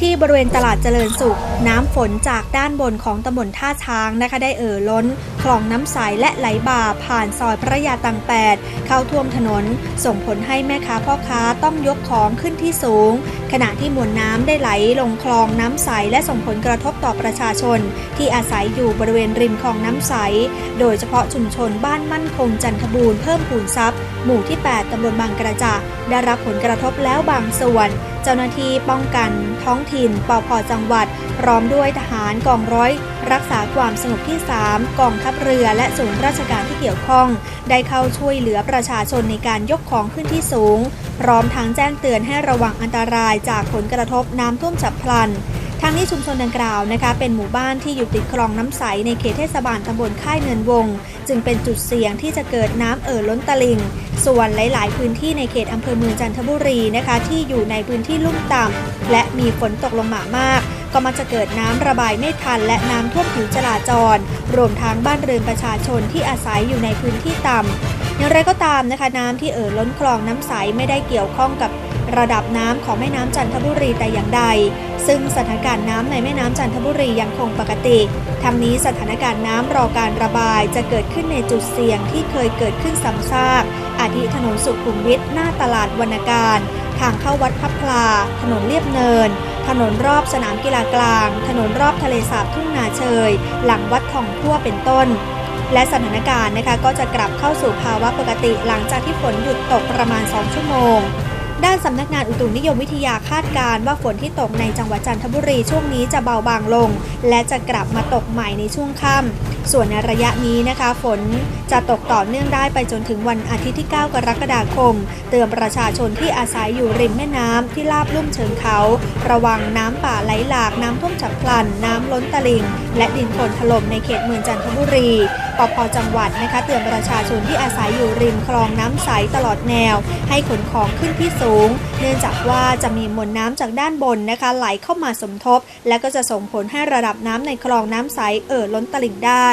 ที่บริเวณตลาดเจริญสุข น้ำฝนจากด้านบนของตำบลท่าช้างนะคะ ได้เอ่อล้น คลองน้ำใสและไหลบ่าผ่านซอยพระยาตังแปดเข้าท่วมถนน ส่งผลให้แม่ค้าพ่อค้าต้องยกของขึ้นที่สูง ขณะที่มวลน้ำได้ไหลลงคลองน้ำใสและส่งผลกระทบต่อประชาชน ที่อาศัยอยู่บริเวณริมคลองน้ำใส โดยเฉพาะชุมชนบ้านมั่นคงจันทบูรณ์เพิ่มพูนทรัพย์ หมู่ที่ 8 ตำบลบางกระจะได้รับผลกระทบแล้วบางส่วน เจ้าหน้าที่ป้องกันท้องถิ่นปพจังหวัด พร้อมด้วยทหารกองร้อย รักษาความสงบที่ 3 กองทัพเรือและศูนย์ราชการที่เกี่ยวข้อง ได้เข้าช่วยเหลือประชาชนในการยกของขึ้นที่สูง พร้อมทั้งแจ้งเตือนให้ระวังอันตรายจากผลกระทบน้ำท่วมฉับพลัน ทางนี้ชุมชนดังกล่าวนะคะ เป็นหมู่บ้านที่อยู่ติดคลองน้ำใสในเขตเทศบาลตำบลค่ายเนินวง จึงเป็นจุดเสี่ยงที่จะเกิดน้ำเอ่อล้นตลิ่ง ส่วนหลาย ๆ พื้นที่ในเขตอำเภอเมืองจันทบุรีนะคะ ที่อยู่ในพื้นที่ลุ่มต่ำและมีฝนตกลงมามาก ก็มักจะเกิดน้ำระบายไม่ทัน และน้ำท่วมผิวจราจร รวมทั้งบ้านเรือนประชาชนที่อาศัยอยู่ในพื้นที่ต่ำอย่างไรก็ตามนะคะ น้ำที่เอ่อล้นคลองน้ำใสไม่ได้เกี่ยวข้องกับ ระดับน้ำของแม่น้ำจันทบุรีแต่อย่างใด ซึ่งสถานการณ์น้ำในแม่น้ำจันทบุรียังคงปกติ ทั้งนี้สถานการณ์น้ำรอการระบายจะเกิดขึ้นในจุดเสี่ยงที่เคยเกิดขึ้นซ้ำซาก อาทิถนนสุขุมวิทหน้าตลาดวรรณการ ทางเข้าวัดพับพลา ถนนเลียบเนิน ถนนรอบสนามกีฬากลาง ถนนรอบทะเลสาบทุ่งนาเชย หลังวัดทองทั่วเป็นต้นและสถานการณ์นะคะก็จะกลับเข้าสู่ภาวะปกติหลังจากที่ฝนหยุดตกประมาณ 2 ชั่วโมง ด้านสำนักงานอุตุนิยมวิทยาคาดการณ์ว่าฝนที่ตกในจังหวัดจันทบุรีช่วงนี้จะเบาบางลง และจะกลับมาตกใหม่ในช่วงค่ำส่วนในระยะนี้นะคะ ฝนจะตกต่อเนื่องได้ไปจนถึงวันอาทิตย์ที่ 9 กรกฎาคม เตือนประชาชนที่อาศัยอยู่ริมแม่น้ำที่ลาบลุ่มเชิงเขา ระวังน้ำป่าไหลหลากน้ำท่วมฉับพลัน น้ำล้นตลิ่ง และดินโคลนถล่มในเขตเมืองจันทบุรีปพจังหวัดนะคะ เตือนประชาชนที่อาศัยอยู่ริมคลองน้ำใสตลอดแนว ให้ขนของขึ้นที่สูงสูง เนื่องจากว่าจะมีมวลน้ำจากด้านบนนะคะไหลเข้ามาสมทบ และก็จะส่งผลให้ระดับน้ำในคลองน้ำใสเอ่อล้นตลิ่งได้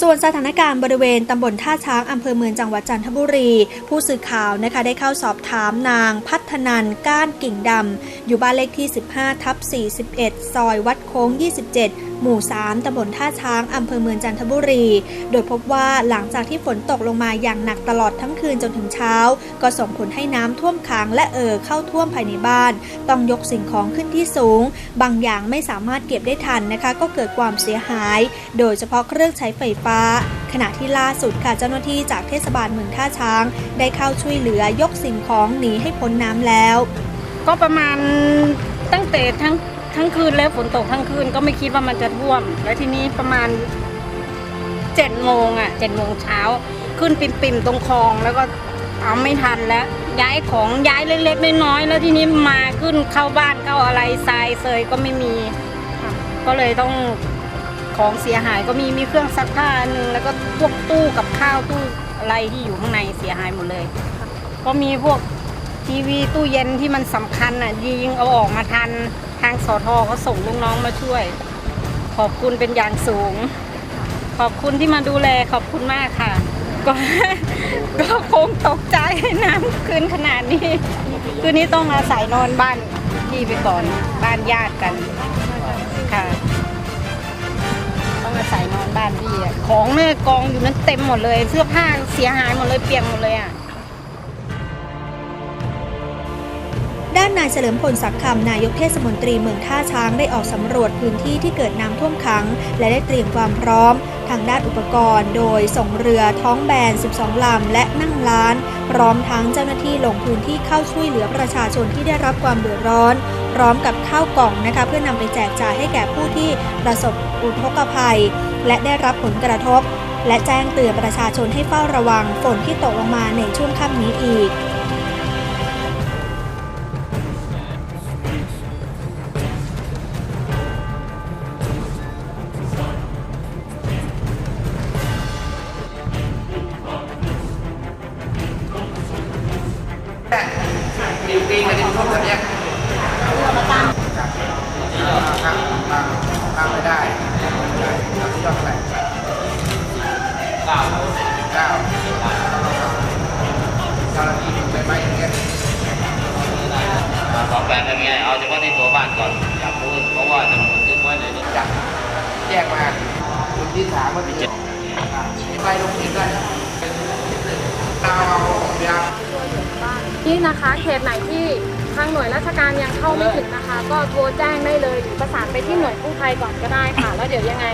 ส่วนสถานการณ์บริเวณตำบลท่าช้างอำเภอเมืองจังหวัดจันทบุรี ผู้สื่อข่าวนะคะได้เข้าสอบถามนางพัฒนันก้านกิ่งดำ อยู่บ้านเลขที่ 15 ทับ41 ซอยวัดโค้ง 27 หมู่ 3 ตำบลท่าช้างอำเภอเมืองจันทบุรี โดยพบว่าหลังจากที่ฝนตกลงมาอย่างหนักตลอดทั้งคืนจนถึงเช้า ก็ส่งผลให้น้ำท่วมขังและเอ่อเข้าท่วมภายในบ้าน ต้องยกสิ่งของขึ้นที่สูง บางอย่างไม่สามารถเก็บได้ทันนะคะ ก็เกิดความเสียหาย โดยเฉพาะเครื่องใช้ไฟฟ้า ขณะที่ล่าสุดค่ะเจ้าหน้าที่จากเทศบาลเมืองท่าช้าง ได้เข้าช่วยเหลือยกสิ่งของหนีให้พ้นน้ำแล้ว ก็ประมาณตั้งแต่ทั้ง ทั้งคืนแล้วฝนตกทั้งคืนก็ไม่คิดว่ามันจะท่วม แล้วทีนี้ประมาณเจ็ดโมงอะเจ็ดโมงเช้า ขึ้นปิ่มๆตรงคลองแล้วก็เอาไม่ทันแล้ว ย้ายของย้ายเล็กๆน้อยๆแล้วทีนี้มาขึ้นเข้าบ้านเข้าอะไรทรายเซยก็ไม่มี ก็เลยต้องของเสียหายก็มีมีเครื่องซักผ้าอันหนึงแล้วก็พวกตู้กับข้าวตู้อะไรที่อยู่ข้างในเสียหายหมดเลย ก็มีพวกทีวีตู้เย็นที่มันสำคัญอะยิงเอาออกมาทันางสอทอก็ส่งลูกน้องมาช่วย ขอบคุณเป็นอย่างสูง ขอบคุณที่มาดูแลขอบคุณมากค่ะ ก็ก็คงตกใจน้ำคืนขนาดนี้ คืนนี้ต้องอาศัยนอนบ้านพี่ไปก่อนบ้านญาติกันค่ะ ต้องอาศัยนอนบ้านพี่อะของแม่กองอยู่นั้นเต็มหมดเลย เสื้อผ้าเสียหายหมดเลยเปียกหมดเลยอะานนายเฉลิมพลศักดิ์คำนายกเทศมนตรีเมืองท่าช้างได้ออกสำรวจพื้นที่ที่เกิดน้ำท่วมขัง และได้เตรียมความพร้อม ทางด้านอุปกรณ์ โดยส่งเรือท้องแบน 12 ลำ และนั่งล้าน พร้อมทั้งเจ้าหน้าที่ลงพื้นที่เข้าช่วยเหลือประชาชนที่ได้รับความเดือดร้อน พร้อมกับข้าวกล่องนะคะเพื่อนำไปแจกจ่ายให้แก่ผู้ที่ประสบอุทกภัย และได้รับผลกระทบ และแจ้งเตือนประชาชนให้เฝ้าระวังฝนที่ตกลงมาในช่วงค่ำนี้อีก เก้าเก้าเจ้าหน้าที่ไปไหมอย่างเงี้ยแบ่งกันไงเอาเฉพาะในตัวบ้านก่อนอยากรู้เพราะว่าจะมันขึ้นไว้ในนี้จับแยกมาคนที่สามมันเจ็ดไปลงเองด้วยเอาเดี๋ยวนี่นะคะเขตไหนที่ทางหน่วยราชการยังเข้าไม่ถึงนะคะ ก็โทรแจ้งได้เลยหรือประสานไปที่หน่วยกู้ภัยก่อนก็ได้ค่ะ แล้วเดี๋ยวยังไง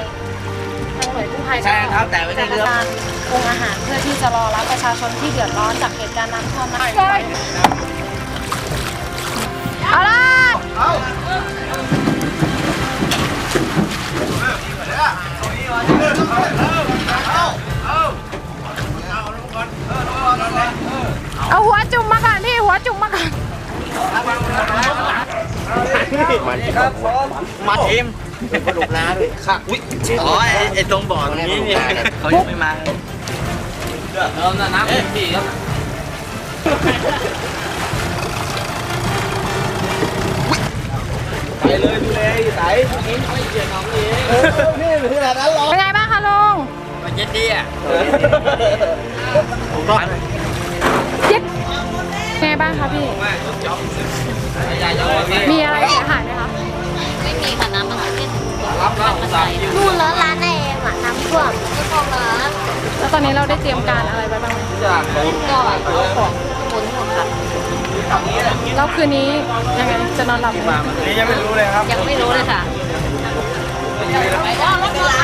หน่วยกู้ภัยก็ใช่ครับแต่ไม่ได้จะเรื่องการปรุงอาหารเพื่อที่จะรอรับประชาชนที่เดือดร้อนจากเหตุการณ์น้ำท่วมนะคะเอาละเอาหัวจุ่มมาก่อนพี่หัวจุ่มมาก่อน มาทีม กระดูกน้าด้วยค่ะอุ้ยอ๋อไอ้ไอ้ตรงบ่อตรงนี้เนี่ยเขายังไม่มาเออน้ำเต็มที่ครับไปเลยดูแลไอ้สายนี่ไม่เกี่ยวน้องนี่เออนี่เป็นขนาดนั้นหรอเป็นไงบ้างคะลุงเย็นดีอะจิ๊บเป็นไงบ้างคะพี่มี ตอนนี้เราได้เตรียมการอะไรไว้บ้างไหมจากโน้นก็เอาของขนหมดค่ะแล้วคืนนี้ยังไงจะนอนหลับไหมนี่ยังไม่รู้เลยครับ ยังไม่รู้เลยค่ะไปก็ไม่เป็นไร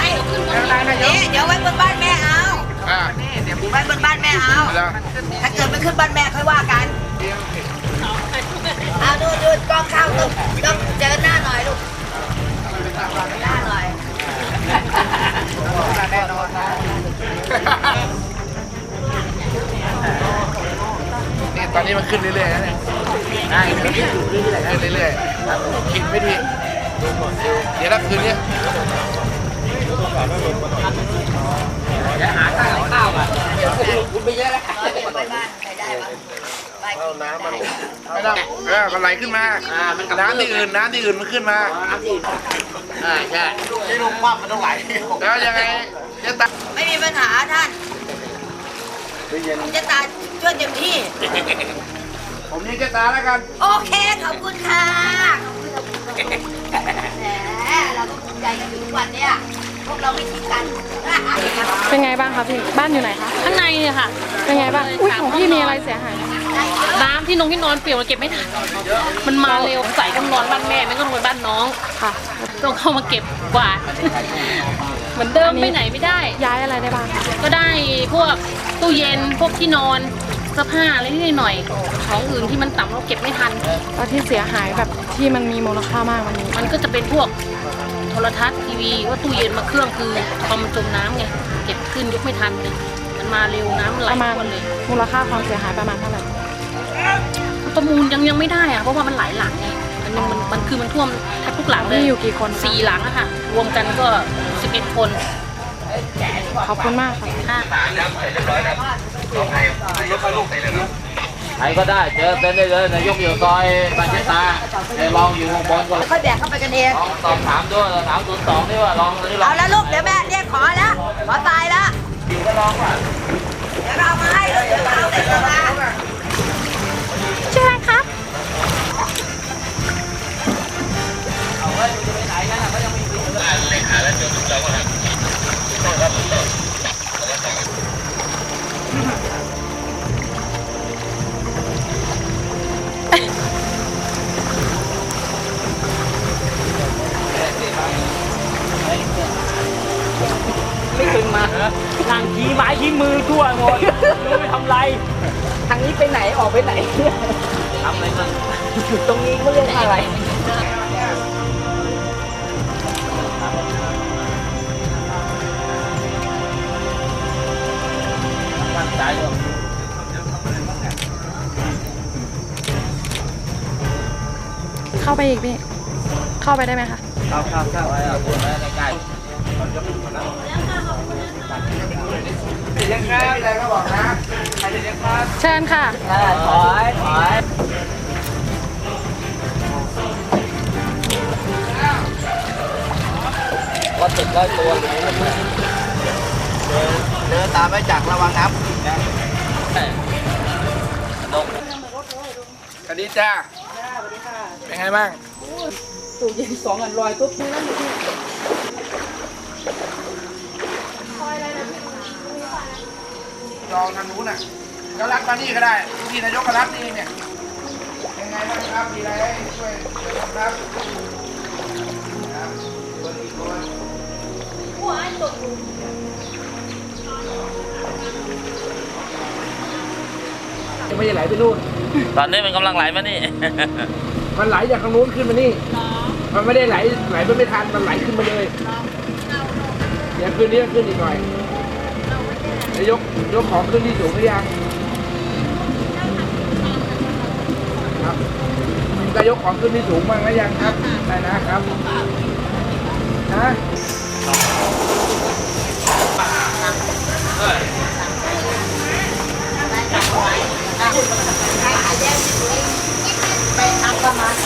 เดี๋ยวไว้บนบ้านแม่เอาอ่าไว้บนบ้านแม่เอาแล้วถ้าเกิดไม่ขึ้นบ้านแม่ค่อยว่ากันเอาดูดูกล้องเข้าต้องต้องเจอหน้าหน่อยลูกหน้าหน่อยนี่ ตอนนี้มันขึ้นเรื่อยๆนะเนี่ยขึ้นเรื่อยๆกินไม่ดีเดี๋ยวถ้าคืนนี้จะหาข้าวข้าวอะคุณไปเยอะแล้วไปบ้านใครได้ปะไปกินน้ำมันไม่ต้องเออมันไหลขึ้นมาอ่ามันน้ำที่อื่นน้ำที่อื่นมันขึ้นมาอ่าใช่ที่ลงปั๊บมันต้องไหลแล้วยังไง จะตัดไม่มีปัญหาท่านผมจะตาช่วยเต็มที่ ผมนี่จะตาแล้วกัน โอเค ขอบคุณค่ะขอบคุณขอบคุณแหมเราก็ภูมิใจกันอยู่ทุกวันเนี่ยพวกเราไม่ทิ้งกันเป็นไงบ้างคะพี่ บ้านอยู่ไหนคะ ข้างในเนี่ยค่ะ เป็นไงบ้าง อุ้ยของพี่มีอะไรเสียหายไหมน้ำที่นงที่นอนเปียกเราเก็บไม่ทัน มันมาเร็วใส่ต้องนอนบ้านแม่ไม่ก็นอนบ้านน้อง ค่ะ ต้องเข้ามาเก็บกวาด เหมือนเดิมไปไหนไม่ได้ ย้ายอะไรได้บ้างคะก็ได้พวกตู้เย็นพวกที่นอนเสื้อผ้าอะไรนิดหน่อยของอื่นที่มันต่ำเราเก็บไม่ทัน แล้วที่เสียหายแบบที่มันมีมูลค่ามากมันมีมันก็จะเป็นพวกโทรทัศน์ทีวีว่าตู้เย็นมาเครื่องคือพอมันจมน้ำไงเก็บขึ้นยกไม่ทันเลยมันมาเร็วน้ำไหลประมาณหมดเลยมูลค่าความเสียหายประมาณเท่าไหร่ประมูลยังยังไม่ได้อะเพราะว่ามันหลายหลังไงมันยังมันมันคือมันท่วมแทบทุกหลังเลยนี่อยู่กี่คนสี่หลังอะค่ะรวมกันก็ 11 คน ขอบคุณมากค่ะค่ะใครก็ได้เจอเต้นได้เลยนายกอยู่ซอยบางเจตาเดี๋ยวลองอยู่ข้างบนก่อนค่อยแบกเข้าไปกันเองลองสอบถามด้วยสามศูนย์สองนี่ว่าลองตอนนี้ลอเอางละลูกเดี๋ยวแม่เรียกขอแล้วขอตายแล้วก็ลองว่าเดี๋ยวเราเอามาให้ลูกเดี๋ยวเราเอาเด็กเรามา นั่งชี้ไม้ชี้มือทั่วหมดรู้ไปทำไรทางนี้ไปไหนออกไปไหน ทำอะไรกันตรงนี้เขาเรียกอะไร มั่นใจอยู่เข้าไปอีกพี่ เข้าไปได้ไหมคะ เข้าเข้าเข้าไว้เอาตัวไว้ใกล้ยั งไงอะไรก็บอกนะเชิญค่ะ ถอยถอยๆก็ติดร้อยตัวอยู่นี่เดินตามไปจากระวังครับดกสวัสดีจ้าเป็นไงบ้างตู้เย็นสองอันลอยปุ๊บนี่นั่นอยู่ที่ลอ งทางนู้นน่ะแล้วรับมานี่ก็ได้ที่นายกก็รับนี่เนี่ยยังไงบ้างครับมีอะไรให้ช่วยเหลือบ้างครับครับตัวนี้ตัวยังไม่ได้ไหลไปนู่นตอนนี้มันกำลังไหลมานี่ มันไหลจากทางนู้นขึ้นมานี่ มันไม่ได้ไหลไหลไปไม่ทัน มันไหลขึ้นมาเลย เดี๋ยวคืนนี้ขึ้นอีกหน่อย เดี๋ยกยกของขึ้นที่สูงหรือยังครับจะยกของขึ้นที่สูงบ้างหรือยังครับได้นะครับนะ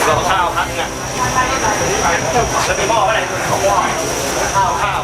รอข้าวพักอะแล้วมีหม้ออะไรข้าวข้าว